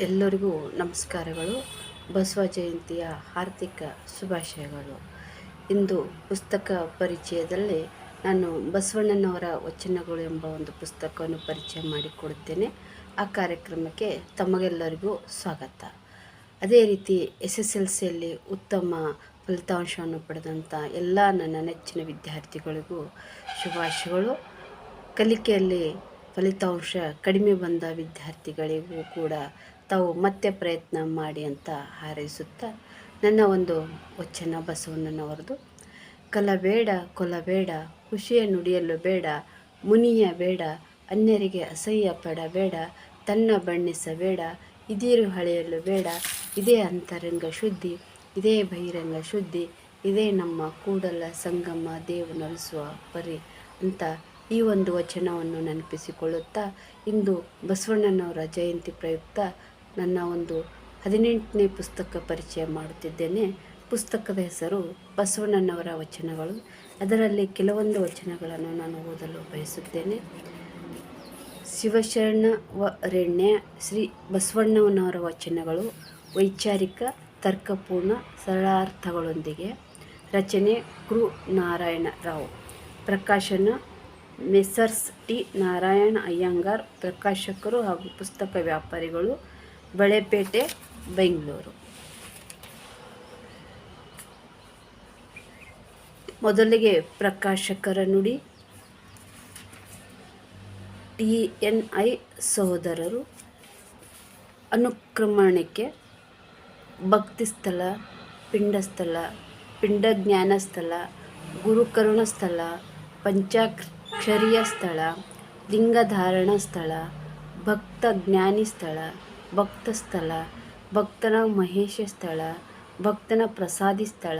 ಎಲ್ಲರಿಗೂ ನಮಸ್ಕಾರಗಳು. ಬಸವ ಜಯಂತಿಯ ಹಾರ್ದಿಕ ಶುಭಾಶಯಗಳು. ಇಂದು ಪುಸ್ತಕ ಪರಿಚಯದಲ್ಲಿ ನಾನು ಬಸವಣ್ಣನವರ ವಚನಗಳು ಎಂಬ ಒಂದು ಪುಸ್ತಕವನ್ನು ಪರಿಚಯ ಮಾಡಿಕೊಡುತ್ತೇನೆ. ಆ ಕಾರ್ಯಕ್ರಮಕ್ಕೆ ತಮಗೆಲ್ಲರಿಗೂ ಸ್ವಾಗತ. ಅದೇ ರೀತಿ ಎಸ್ ಎಸ್ ಎಲ್ ಸಿಯಲ್ಲಿ ಉತ್ತಮ ಫಲಿತಾಂಶವನ್ನು ಪಡೆದಂಥ ಎಲ್ಲ ನನ್ನ ನೆಚ್ಚಿನ ವಿದ್ಯಾರ್ಥಿಗಳಿಗೂ ಶುಭಾಶಯಗಳು. ಕಲಿಕೆಯಲ್ಲಿ ಫಲಿತಾಂಶ ಕಡಿಮೆ ಬಂದ ವಿದ್ಯಾರ್ಥಿಗಳಿಗೂ ಕೂಡ ತಾವು ಮತ್ತೆ ಪ್ರಯತ್ನ ಮಾಡಿ ಅಂತ ಹಾರೈಸುತ್ತಾ ನನ್ನ ಒಂದು ವಚನ ಬಸವಣ್ಣನವರದು ಕಲಬೇಡ, ಕೊಲಬೇಡ, ಖುಷಿಯ ನುಡಿಯಲು ಬೇಡ, ಮುನಿಯ ಬೇಡ, ಅನ್ಯರಿಗೆ ಅಸಹ್ಯ ಪಡಬೇಡ, ತನ್ನ ಬಣ್ಣಿಸಬೇಡ, ಇದೀರು ಹಳೆಯಲು ಬೇಡ, ಇದೇ ಅಂತರಂಗ ಶುದ್ಧಿ, ಇದೇ ಬಹಿರಂಗ ಶುದ್ಧಿ, ಇದೇ ನಮ್ಮ ಕೂಡಲ ಸಂಗಮ ದೇವು ನಲಿಸುವ ಪರಿ ಅಂತ ಈ ಒಂದು ವಚನವನ್ನು ನೆನಪಿಸಿಕೊಳ್ಳುತ್ತಾ ಇಂದು ಬಸವಣ್ಣನವರ ಜಯಂತಿ ಪ್ರಯುಕ್ತ ನನ್ನ ಒಂದು ಹದಿನೆಂಟನೇ ಪುಸ್ತಕ ಪರಿಚಯ ಮಾಡುತ್ತಿದ್ದೇನೆ. ಪುಸ್ತಕದ ಹೆಸರು ಬಸವಣ್ಣನವರ ವಚನಗಳು. ಅದರಲ್ಲಿ ಕೆಲವೊಂದು ವಚನಗಳನ್ನು ನಾನು ಓದಲು ಬಯಸುತ್ತೇನೆ. ಶಿವಶರಣ ರೆಣ್ಯ, ಶ್ರೀ ಬಸವಣ್ಣನವರ ವಚನಗಳು ವೈಚಾರಿಕ, ತರ್ಕಪೂರ್ಣ, ಸರಳಾರ್ಥಗಳೊಂದಿಗೆ. ರಚನೆ ಕೃ ನಾರಾಯಣ ರಾವ್. ಪ್ರಕಾಶನ ಮೆಸರ್ಸ್ ಟಿ ನಾರಾಯಣ ಅಯ್ಯಂಗಾರ್. ಪ್ರಕಾಶಕರು ಹಾಗೂ ಪುಸ್ತಕ ವ್ಯಾಪಾರಿಗಳು ಬಳೆಪೇಟೆ, ಬೆಂಗಳೂರು. ಮೊದಲಿಗೆ ಪ್ರಕಾಶಕರ ನುಡಿ. ಟಿ ಎನ್ ಐ ಸಹೋದರರು. ಅನುಕ್ರಮಣಿಕೆ ಭಕ್ತಿಸ್ಥಳ ಪಿಂಡಸ್ಥಳ ಪಿಂಡಜ್ಞಾನ ಸ್ಥಳ, ಗುರುಕರುಣ ಸ್ಥಳ, ಪಂಚಾಕ್ಷರಿಯ ಸ್ಥಳ, ಲಿಂಗಧಾರಣ ಸ್ಥಳ, ಭಕ್ತ ಜ್ಞಾನಿ ಸ್ಥಳ ಭಕ್ತ ಸ್ಥಳ ಭಕ್ತನ ಮಹೇಶ ಸ್ಥಳ ಭಕ್ತನ ಪ್ರಸಾದಿ ಸ್ಥಳ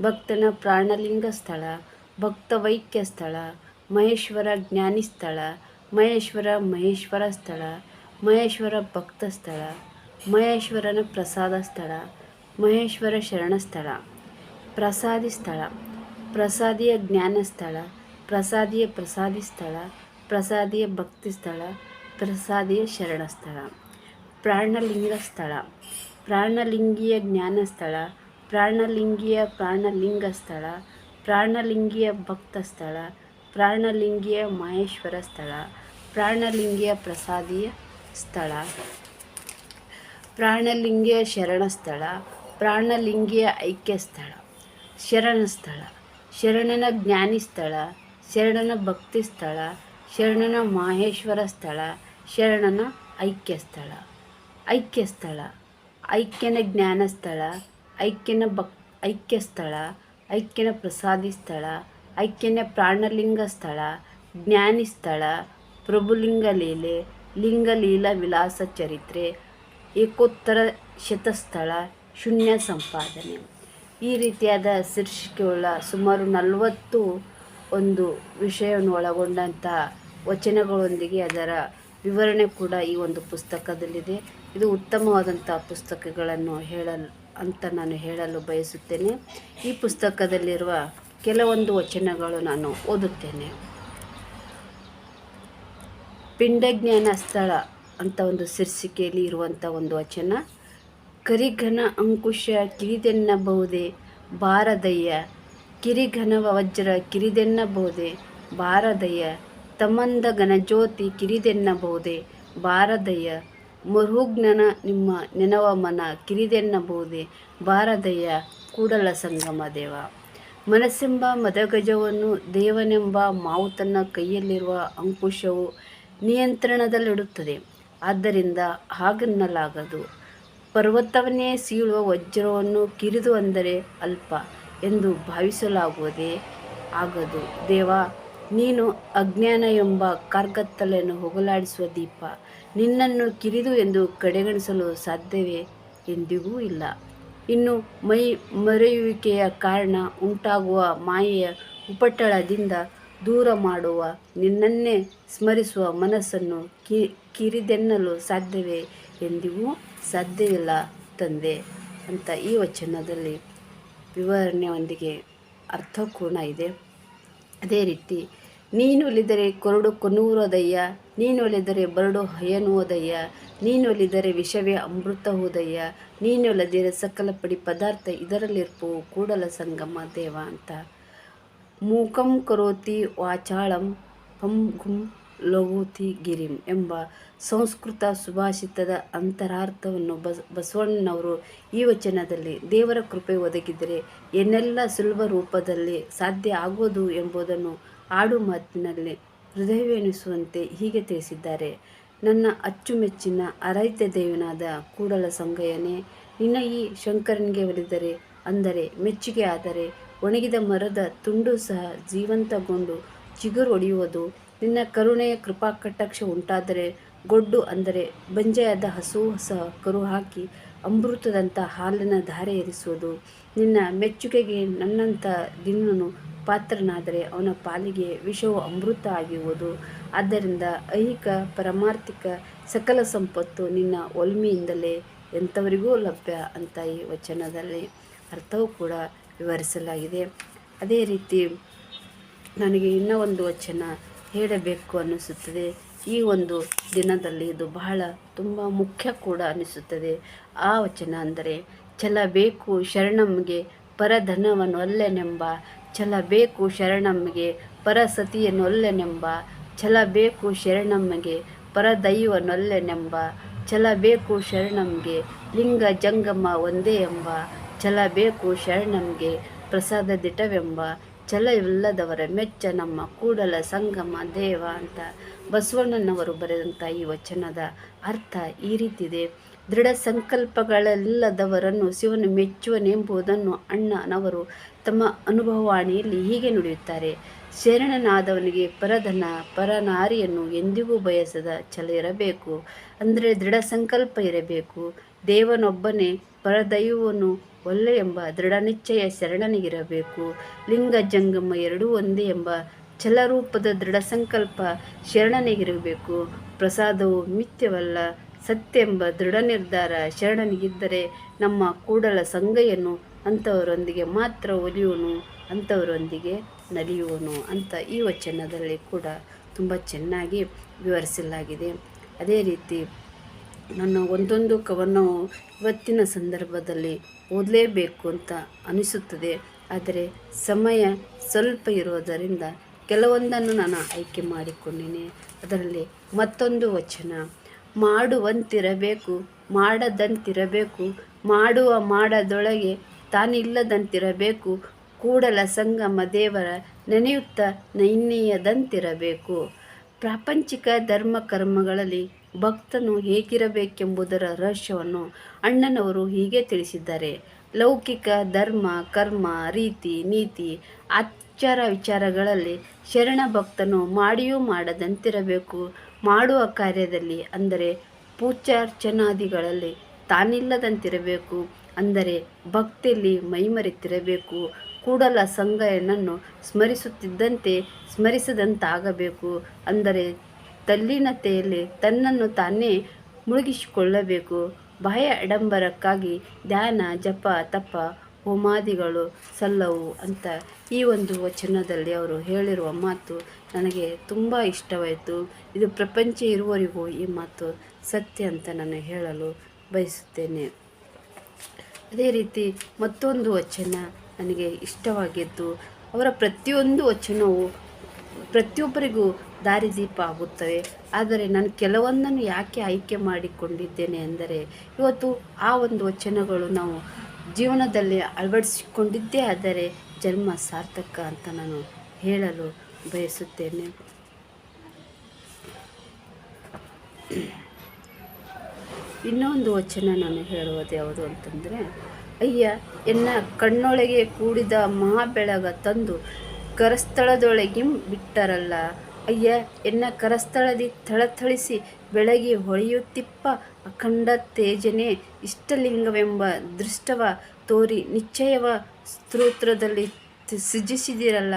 ಭಕ್ತನ ಪ್ರಾಣಲಿಂಗ ಸ್ಥಳ ಭಕ್ತವೈಕ್ಯ ಸ್ಥಳ ಮಹೇಶ್ವರ ಜ್ಞಾನಿ ಸ್ಥಳ ಮಹೇಶ್ವರ ಮಹೇಶ್ವರ ಸ್ಥಳ ಮಹೇಶ್ವರ ಭಕ್ತ ಸ್ಥಳ ಮಹೇಶ್ವರನ ಪ್ರಸಾದ ಸ್ಥಳ ಮಹೇಶ್ವರ ಶರಣ ಸ್ಥಳ ಪ್ರಸಾದಿ ಸ್ಥಳ ಪ್ರಸಾದಿಯ ಜ್ಞಾನ ಸ್ಥಳ ಪ್ರಸಾದಿಯ ಪ್ರಸಾದಿ ಸ್ಥಳ ಪ್ರಸಾದಿಯ ಭಕ್ತಿ ಸ್ಥಳ ಪ್ರಸಾದಿಯ ಶರಣ ಸ್ಥಳ ಪ್ರಾಣಲಿಂಗ ಸ್ಥಳ, ಪ್ರಾಣಲಿಂಗಿಯ ಜ್ಞಾನ ಸ್ಥಳ, ಪ್ರಾಣಲಿಂಗಿಯ ಪ್ರಾಣಲಿಂಗ ಸ್ಥಳ, ಪ್ರಾಣಲಿಂಗಿಯ ಭಕ್ತ ಸ್ಥಳ, ಪ್ರಾಣಲಿಂಗಿಯ ಮಹೇಶ್ವರ ಸ್ಥಳ, ಪ್ರಾಣಲಿಂಗಿಯ ಪ್ರಸಾದಿಯ ಸ್ಥಳ, ಪ್ರಾಣಲಿಂಗಿಯ ಶರಣ ಸ್ಥಳ, ಪ್ರಾಣಲಿಂಗಿಯ ಐಕ್ಯ ಸ್ಥಳ, ಶರಣ ಸ್ಥಳ, ಶರಣನ ಜ್ಞಾನಿ ಸ್ಥಳ, ಶರಣನ ಭಕ್ತಿ ಸ್ಥಳ, ಶರಣನ ಮಾಹೇಶ್ವರ ಸ್ಥಳ, ಶರಣನ ಐಕ್ಯ ಸ್ಥಳ. ಐಕ್ಯ ಸ್ಥಳ, ಐಕ್ಯನ ಜ್ಞಾನ ಸ್ಥಳ, ಐಕ್ಯನ ಭಕ್, ಐಕ್ಯ ಸ್ಥಳ, ಐಕ್ಯನ ಪ್ರಸಾದಿ ಸ್ಥಳ, ಐಕ್ಯನ ಪ್ರಾಣಲಿಂಗ ಸ್ಥಳ, ಜ್ಞಾನಿ ಸ್ಥಳ, ಪ್ರಭುಲಿಂಗ ಲೀಲೆ ಲಿಂಗಲೀಲ ವಿಲಾಸ ಚರಿತ್ರೆ, ಏಕೋತ್ತರ ಶತಸ್ಥಳ, ಶೂನ್ಯ ಸಂಪಾದನೆ. ಈ ರೀತಿಯಾದ ಶೀರ್ಷಿಕೆಯುಳ್ಳ ಸುಮಾರು ನಲವತ್ತು ಒಂದು ವಿಷಯವನ್ನು ಒಳಗೊಂಡಂಥ ವಚನಗಳೊಂದಿಗೆ ಅದರ ವಿವರಣೆ ಕೂಡ ಈ ಒಂದು ಪುಸ್ತಕದಲ್ಲಿದೆ. ಇದು ಉತ್ತಮವಾದಂಥ ಪುಸ್ತಕಗಳನ್ನು ಹೇಳಲು ಅಂತ ನಾನು ಹೇಳಲು ಬಯಸುತ್ತೇನೆ. ಈ ಪುಸ್ತಕದಲ್ಲಿರುವ ಕೆಲವೊಂದು ವಚನಗಳು ನಾನು ಓದುತ್ತೇನೆ. ಪಿಂಡಜ್ಞಾನ ಸ್ಥಳ ಅಂತ ಒಂದು ಶೀರ್ಷಿಕೆಯಲ್ಲಿ ಇರುವಂಥ ಒಂದು ವಚನ. ಕರಿಘನ ಅಂಕುಶ ಕಿರಿದೆನ್ನಬಹುದೇ, ಬಾರದಯ್ಯ ಕಿರಿಘನ ವಜ್ರ ಕಿರಿದೆನ್ನಬಹುದೇ, ಬಾರದಯ್ಯ ತಮಂದ ಘನಜ್ಯೋತಿ ಕಿರಿದೆನ್ನಬಹುದೇ? ಬಾರದಯ್ಯ ಮರುಜ್ಞನ ನಿಮ್ಮ ನೆನವ ಮನ ಕಿರಿದೆನ್ನಬಹುದೇ? ಬಾರದಯ್ಯ, ಕೂಡಲ ಸಂಗಮ ದೇವ. ಮನಸ್ಸೆಂಬ ಮದಗಜವನ್ನು ದೇವನೆಂಬ ಮಾವುತನ ಕೈಯಲ್ಲಿರುವ ಅಂಕುಶವು ನಿಯಂತ್ರಣದಲ್ಲಿಡುತ್ತದೆ. ಆದ್ದರಿಂದ ಹಾಗೆನ್ನಲಾಗದು. ಪರ್ವತವನ್ನೇ ಸೀಳುವ ವಜ್ರವನ್ನು ಕಿರಿದು ಅಂದರೆ ಅಲ್ಪ ಎಂದು ಭಾವಿಸಲಾಗುವುದೇ? ಆಗದು. ದೇವ ನೀನು ಅಜ್ಞಾನ ಎಂಬ ಕಾರ್ಗತ್ತಲೆಯನ್ನು ಹೋಗಲಾಡಿಸುವ ದೀಪ. ನಿನ್ನನ್ನು ಕಿರಿದು ಎಂದು ಕಡೆಗಣಿಸಲು ಸಾಧ್ಯವೇ ಎಂದಿಗೂ ಇಲ್ಲ. ಇನ್ನು ಮೈ ಮರೆಯುವಿಕೆಯ ಕಾರಣ ಉಂಟಾಗುವ ಮಾಯೆಯ ಉಪಟಳದಿಂದ ದೂರ ಮಾಡುವ ನಿನ್ನನ್ನೇ ಸ್ಮರಿಸುವ ಮನಸ್ಸನ್ನು ಕಿ ಕಿರಿದೆನ್ನಲು ಸಾಧ್ಯವೇ ಎಂದಿಗೂ ಸಾಧ್ಯವಿಲ್ಲ ತಂದೆ ಅಂತ ಈ ವಚನದಲ್ಲಿ ವಿವರಣೆಯೊಂದಿಗೆ ಅರ್ಥಪೂರ್ಣ ಇದೆ. ಅದೇ ರೀತಿ, ನೀನು ಒಲಿದರೆ ಕೊರಡು ಕೊನ್ನುವುದಯ್ಯ ನೀನು ಒಲಿದರೆ ಬರಡು ಹಯನೋದಯ್ಯ ನೀನೊಲಿದರೆ ವಿಷವೇ ಅಮೃತ ಹೋದಯ್ಯ ನೀನೊಲಿದರೆ ಸಕಲ ಪಡಿ ಪದಾರ್ಥ ಇದರಲ್ಲಿರ್ಪು ಕೂಡಲ ಸಂಗಮ ದೇವ ಅಂತ. ಮೂಕಂ ಕರೋತಿ ವಾಚಾಳಂ ಪಂ ಗುಂ ಲಘೂತಿ ಗಿರಿಂ ಎಂಬ ಸಂಸ್ಕೃತ ಸುಭಾಷಿತದ ಅಂತರಾರ್ಥವನ್ನು ಬಸ್, ಬಸವಣ್ಣನವರು ಈ ವಚನದಲ್ಲಿ ದೇವರ ಕೃಪೆ ಒದಗಿದರೆ ಏನೆಲ್ಲ ಸುಲಭ ರೂಪದಲ್ಲಿ ಸಾಧ್ಯ ಆಗೋದು ಎಂಬುದನ್ನು ಆಡು ಮಾತಿನಲ್ಲಿ ಹೃದಯವೆನಿಸುವಂತೆ ಹೀಗೆ ತಿಳಿಸಿದ್ದಾರೆ. ನನ್ನ ಅಚ್ಚುಮೆಚ್ಚಿನ ಅರೈತ ದೇವನಾದ ಕೂಡಲ ಸಂಗಯ್ಯನೇ, ನಿನ್ನ ಈ ಶಂಕರನಿಗೆ ಒಲಿದರೆ ಅಂದರೆ ಮೆಚ್ಚುಗೆ ಆದರೆ ಒಣಗಿದ ಮರದ ತುಂಡು ಸಹ ಜೀವಂತಗೊಂಡು ಚಿಗುರು ಒಡೆಯುವುದು ನಿನ್ನ ಕರುಣೆಯ ಕೃಪಾ ಕಟಾಕ್ಷ ಉಂಟಾದರೆ, ಗೊಡ್ಡು ಅಂದರೆ ಬಂಜೆಯಾದ ಹಸು ಸಹ ಕರು ಹಾಕಿ ಅಮೃತದಂಥ ಹಾಲಿನ ಧಾರೆ ಏರಿಸುವುದು ನಿನ್ನ ಮೆಚ್ಚುಗೆಗೆ ನನ್ನಂಥ ದಿನನು ಪಾತ್ರನಾದರೆ ಅವನ ಪಾಲಿಗೆ ವಿಷವು ಅಮೃತ ಆಗಿರುವುದು. ಆದ್ದರಿಂದ ಐಹಿಕ ಪರಮಾರ್ಥಿಕ ಸಕಲ ಸಂಪತ್ತು ನಿನ್ನ ಒಲ್ಮೆಯಿಂದಲೇ ಎಂಥವರಿಗೂ ಲಭ್ಯ ಅಂತ ಈ ವಚನದಲ್ಲಿ ಅರ್ಥವೂ ಕೂಡ ವಿವರಿಸಲಾಗಿದೆ. ಅದೇ ರೀತಿ ನನಗೆ ಇನ್ನೂ ಒಂದು ವಚನ ಹೇಳಬೇಕು ಅನ್ನಿಸುತ್ತದೆ. ಈ ಒಂದು ದಿನದಲ್ಲಿ ಇದು ಬಹಳ ತುಂಬ ಮುಖ್ಯ ಕೂಡ ಅನಿಸುತ್ತದೆ ಆ ವಚನ ಅಂದರೆ ಛಲ ಬೇಕು ಶರಣಮ್ಗೆ ಪರಧನವನ್ನೊಲ್ಲೆನೆಂಬ ಛಲ ಬೇಕು ಶರಣಮ್ಮಗೆ ಪರಸತಿಯನ್ನೊಲ್ಲೆನೆಂಬ ಛಲ ಬೇಕು ಶರಣಮ್ಮಗೆ ಪರದೈವನೊಲ್ಲೆನೆಂಬ ಛಲ ಬೇಕು ಶರಣಮ್ಗೆ ಲಿಂಗ ಜಂಗಮ ಒಂದೇ ಎಂಬ ಛಲ ಬೇಕು ಶರಣಮ್ಗೆ ಪ್ರಸಾದ ದಿಟವೆಂಬ ಛಲವಿಲ್ಲದವರ, ಮೆಚ್ಚ ನಮ್ಮ ಕೂಡಲ ಸಂಗಮ, ದೇವ ಅಂತ ಬಸವಣ್ಣನವರು ಬರೆದಂಥ ಈ ವಚನದ ಅರ್ಥ ಈ ರೀತಿದೆ. ದೃಢ ಸಂಕಲ್ಪಗಳಲ್ಲದವರನ್ನು ಶಿವನು ಮೆಚ್ಚುವನೆಂಬುದನ್ನು ಅಣ್ಣನವರು ತಮ್ಮ ಅನುಭವವಾಣಿಯಲ್ಲಿ ಹೀಗೆ ನುಡಿಯುತ್ತಾರೆ. ಶರಣನಾದವನಿಗೆ ಪರಧನ, ಪರನಾರಿಯನ್ನು ಎಂದಿಗೂ ಬಯಸದ ಛಲ ಇರಬೇಕು. ಅಂದರೆ ದೃಢ ಸಂಕಲ್ಪ ಇರಬೇಕು. ದೇವನೊಬ್ಬನೇ, ಪರದೈವನು ಒಲ್ಲೆ ಎಂಬ ದೃಢ ನಿಶ್ಚಯ ಶರಣನಿಗಿರಬೇಕು. ಲಿಂಗ ಜಂಗಮ ಎರಡೂ ಒಂದೇ ಎಂಬ ಛಲರೂಪದ ದೃಢ ಸಂಕಲ್ಪ ಶರಣನಿಗಿರಬೇಕು. ಪ್ರಸಾದವು ಮಿಥ್ಯವಲ್ಲ ಸತ್ಯ ಎಂಬ ದೃಢ ನಿರ್ಧಾರ ಶರಣನಿಗಿದ್ದರೆ ನಮ್ಮ ಕೂಡಲ ಸಂಗಯ್ಯನು ಅಂಥವರೊಂದಿಗೆ ಮಾತ್ರ ಒಲಿಯುವನು ಅಂಥವರೊಂದಿಗೆ ನಲಿಯುವನು ಅಂತ ಈ ವಚನದಲ್ಲಿ ಕೂಡ ತುಂಬ ಚೆನ್ನಾಗಿ ವಿವರಿಸಲಾಗಿದೆ. ಅದೇ ರೀತಿ ನನ್ನ ಒಂದೊಂದು ಕವನವು ಇವತ್ತಿನ ಸಂದರ್ಭದಲ್ಲಿ ಓದಲೇಬೇಕು ಅಂತ ಅನಿಸುತ್ತದೆ. ಆದರೆ ಸಮಯ ಸ್ವಲ್ಪ ಇರೋದರಿಂದ ಕೆಲವೊಂದನ್ನು ನಾನು ಆಯ್ಕೆ ಮಾಡಿಕೊಂಡಿನಿ. ಅದರಲ್ಲಿ ಮತ್ತೊಂದು ವಚನ. ಮಾಡುವಂತಿರಬೇಕು, ಮಾಡದಂತಿರಬೇಕು, ಮಾಡುವ ಮಾಡದೊಳಗೆ ತಾನಿಲ್ಲದಂತಿರಬೇಕು, ಕೂಡಲ ಸಂಗಮ ದೇವರ ನೆನೆಯುತ್ತ ನೈನ್ಯದಂತಿರಬೇಕು. ಪ್ರಾಪಂಚಿಕ ಧರ್ಮ ಕರ್ಮಗಳಲ್ಲಿ ಭಕ್ತನು ಹೇಗಿರಬೇಕೆಂಬುದರ ರಹಸ್ಯವನ್ನು ಅಣ್ಣನವರು ಹೀಗೆ ತಿಳಿಸಿದ್ದಾರೆ. ಲೌಕಿಕ, ಧರ್ಮ, ಕರ್ಮ, ರೀತಿ, ನೀತಿ ಆಚಾರ ವಿಚಾರಗಳಲ್ಲಿ ಶರಣ ಭಕ್ತನು ಮಾಡಿಯೂ ಮಾಡದಂತಿರಬೇಕು. ಮಾಡುವ ಕಾರ್ಯದಲ್ಲಿ ಅಂದರೆ ಪೂಜಾರ್ಚನಾದಿಗಳಲ್ಲಿ ತಾನಿಲ್ಲದಂತಿರಬೇಕು. ಅಂದರೆ ಭಕ್ತಿಯಲ್ಲಿ ಮೈಮರೆತಿರಬೇಕು. ಕೂಡಲ ಸಂಗಯನನ್ನು ಸ್ಮರಿಸುತ್ತಿದ್ದಂತೆ ಸ್ಮರಿಸದಂತಾಗಬೇಕು. ಅಂದರೆ ತಲ್ಲೀನತೆಯಲ್ಲಿ ತನ್ನನ್ನು ತಾನೇ ಮುಳುಗಿಸಿಕೊಳ್ಳಬೇಕು. ಬಾಹ್ಯ ಅಡಂಬರಕ್ಕಾಗಿ ಧ್ಯಾನ, ಜಪ, ತಪ, ಹೋಮಾದಿಗಳು ಸಲ್ಲವು ಅಂತ ಈ ಒಂದು ವಚನದಲ್ಲಿ ಅವರು ಹೇಳಿರುವ ಮಾತು ನನಗೆ ತುಂಬ ಇಷ್ಟವಾಯಿತು. ಇದು ಪ್ರಪಂಚ ಇರುವವರಿಗೂ ಈ ಮಾತು ಸತ್ಯ ಅಂತ ನಾನು ಹೇಳಲು ಬಯಸುತ್ತೇನೆ. ಅದೇ ರೀತಿ ಮತ್ತೊಂದು ವಚನ ನನಗೆ ಇಷ್ಟವಾಗಿದ್ದು, ಅವರ ಪ್ರತಿಯೊಂದು ವಚನವು ಪ್ರತಿಯೊಬ್ಬರಿಗೂ ದಾರಿದೀಪ ಆಗುತ್ತವೆ. ಆದರೆ ನಾನು ಕೆಲವೊಂದನ್ನು ಯಾಕೆ ಆಯ್ಕೆ ಮಾಡಿಕೊಂಡಿದ್ದೇನೆ ಅಂದರೆ ಇವತ್ತು ಆ ಒಂದು ವಚನಗಳು ನಾವು ಜೀವನದಲ್ಲಿ ಅಳವಡಿಸಿಕೊಂಡಿದ್ದೇ ಆದರೆ ಜನ್ಮ ಸಾರ್ಥಕ ಅಂತ ನಾನು ಹೇಳಲು ಬಯಸುತ್ತೇನೆ. ಇನ್ನೊಂದು ವಚನ ನಾನು ಹೇಳುವುದು ಯಾವುದು ಅಂತಂದರೆ, ಅಯ್ಯ, ಎನ್ನ ಕಣ್ಣೊಳಗೆ ಕೂಡಿದ ಮಹಾಬೆಳಗ ತಂದು ಕರಸ್ಥಳದೊಳಗಿಂ ಬಿಟ್ಟರಲ್ಲ ಅಯ್ಯ, ಎನ್ನ ಕರಸ್ಥಳದಿ ಥಳಥಳಿಸಿ ಬೆಳಗಿ ಹೊಳೆಯುತ್ತಿಪ್ಪ ಅಖಂಡ ತೇಜನೆ. ಇಷ್ಟಲಿಂಗವೆಂಬ ದೃಷ್ಟವ ತೋರಿ ನಿಶ್ಚಯವ ಸ್ತೋತ್ರದಲ್ಲಿ ಸೃಜಿಸಿದಿರಲ್ಲ.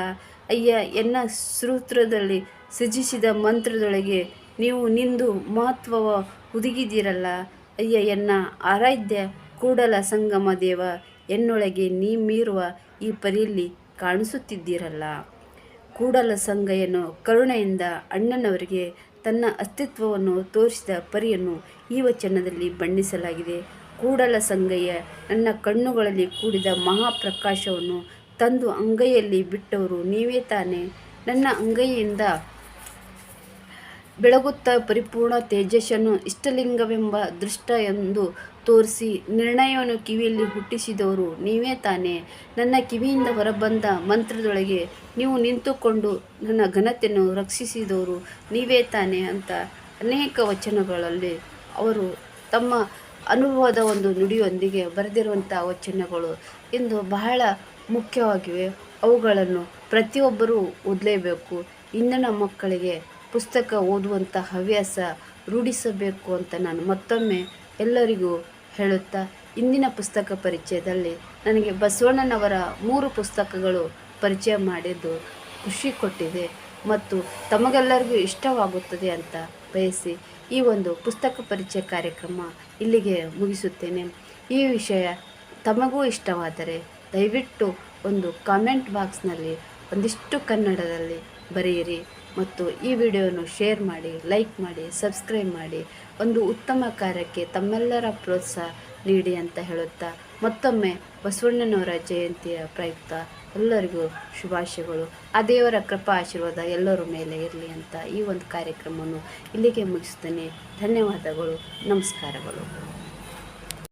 ಅಯ್ಯ, ಎನ್ನ ಸ್ತೋತ್ರದಲ್ಲಿ ಸೃಜಿಸಿದ ಮಂತ್ರದೊಳಗೆ ನೀವು ನಿಂದು ಮಹತ್ವವ ಹುದುಗಿದಿರಲ್ಲ. ಅಯ್ಯ, ಎನ್ನ ಆರಾಧ್ಯ ಕೂಡಲ ಸಂಗಮ ದೇವ, ಎನ್ನೊಳಗೆ ನೀ ಮೀರುವ ಈ ಪರಿಯಲ್ಲಿ ಕಾಣಿಸುತ್ತಿದ್ದೀರಲ್ಲ. ಕೂಡಲ ಕರುಣೆಯಿಂದ ಅಣ್ಣನವರಿಗೆ ತನ್ನ ಅಸ್ತಿತ್ವವನ್ನು ತೋರಿಸಿದ ಪರಿಯನ್ನು ಈ ವಚನದಲ್ಲಿ ಬಣ್ಣಿಸಲಾಗಿದೆ. ಕೂಡಲ ಸಂಗಯ್ಯ ನನ್ನ ಕಣ್ಣುಗಳಲ್ಲಿ ಕೂಡಿದ ಮಹಾಪ್ರಕಾಶವನ್ನು ತಂದು ಅಂಗೈಯಲ್ಲಿ ಬಿಟ್ಟವರು ನೀವೇ ತಾನೇ. ನನ್ನ ಅಂಗೈಯಿಂದ ಬೆಳಗುತ್ತಾ ಪರಿಪೂರ್ಣ ತೇಜಸ್ಸನ್ನು ಇಷ್ಟಲಿಂಗವೆಂಬ ದೃಷ್ಟ ಎಂದು ತೋರಿಸಿ ನಿರ್ಣಯವನ್ನು ಕಿವಿಯಲ್ಲಿ ಹುಟ್ಟಿಸಿದವರು ನೀವೇ ತಾನೇ. ನನ್ನ ಕಿವಿಯಿಂದ ಹೊರಬಂದ ಮಂತ್ರದೊಳಗೆ ನೀವು ನಿಂತುಕೊಂಡು ನನ್ನ ಘನತೆಯನ್ನು ರಕ್ಷಿಸಿದವರು ನೀವೇ ತಾನೇ ಅಂತ ಅನೇಕ ವಚನಗಳಲ್ಲಿ ಅವರು ತಮ್ಮ ಅನುಭವದ ಒಂದು ನುಡಿಯೊಂದಿಗೆ ಬರೆದಿರುವಂಥ ವಚನಗಳು ಇಂದು ಬಹಳ ಮುಖ್ಯವಾಗಿವೆ. ಅವುಗಳನ್ನು ಪ್ರತಿಯೊಬ್ಬರೂ ಓದಲೇಬೇಕು. ಇಂದಿನ ಮಕ್ಕಳಿಗೆ ಪುಸ್ತಕ ಓದುವಂಥ ಹವ್ಯಾಸ ರೂಢಿಸಬೇಕು ಅಂತ ನಾನು ಮತ್ತೊಮ್ಮೆ ಎಲ್ಲರಿಗೂ ಹೇಳುತ್ತಾ, ಇಂದಿನ ಪುಸ್ತಕ ಪರಿಚಯದಲ್ಲಿ ನನಗೆ ಬಸವಣ್ಣನವರ ಮೂರು ಪುಸ್ತಕಗಳು ಪರಿಚಯ ಮಾಡಿದ್ದು ಖುಷಿ ಕೊಟ್ಟಿದೆ ಮತ್ತು ತಮಗೆಲ್ಲರಿಗೂ ಇಷ್ಟವಾಗುತ್ತದೆ ಅಂತ ಬಯಸಿ ಈ ಒಂದು ಪುಸ್ತಕ ಪರಿಚಯ ಕಾರ್ಯಕ್ರಮ ಇಲ್ಲಿಗೆ ಮುಗಿಸುತ್ತೇನೆ. ಈ ವಿಷಯ ತಮಗೂ ಇಷ್ಟವಾದರೆ ದಯವಿಟ್ಟು ಒಂದು ಕಾಮೆಂಟ್ ಬಾಕ್ಸ್ನಲ್ಲಿ ಒಂದಿಷ್ಟು ಕನ್ನಡದಲ್ಲಿ ಬರೆಯಿರಿ. ಮತ್ತು ಈ ವಿಡಿಯೋನು ಶೇರ್ ಮಾಡಿ, ಲೈಕ್ ಮಾಡಿ, ಸಬ್ಸ್ಕ್ರೈಬ್ ಮಾಡಿ. ಒಂದು ಉತ್ತಮ ಕಾರ್ಯಕ್ಕೆ ತಮ್ಮೆಲ್ಲರ ಪ್ರೋತ್ಸಾಹ ನೀಡಿ ಅಂತ ಹೇಳುತ್ತಾ ಮತ್ತೊಮ್ಮೆ ಬಸವಣ್ಣನವರ ಜಯಂತಿಯ ಪ್ರಯುಕ್ತ ಎಲ್ಲರಿಗೂ ಶುಭಾಶಯಗಳು. ಆ ದೇವರ ಕೃಪಾ ಆಶೀರ್ವಾದ ಎಲ್ಲರ ಮೇಲೆ ಇರಲಿ ಅಂತ ಈ ಒಂದು ಕಾರ್ಯಕ್ರಮವನ್ನು ಇಲ್ಲಿಗೆ ಮುಗಿಸ್ತೇನೆ ಧನ್ಯವಾದಗಳು. ನಮಸ್ಕಾರಗಳು.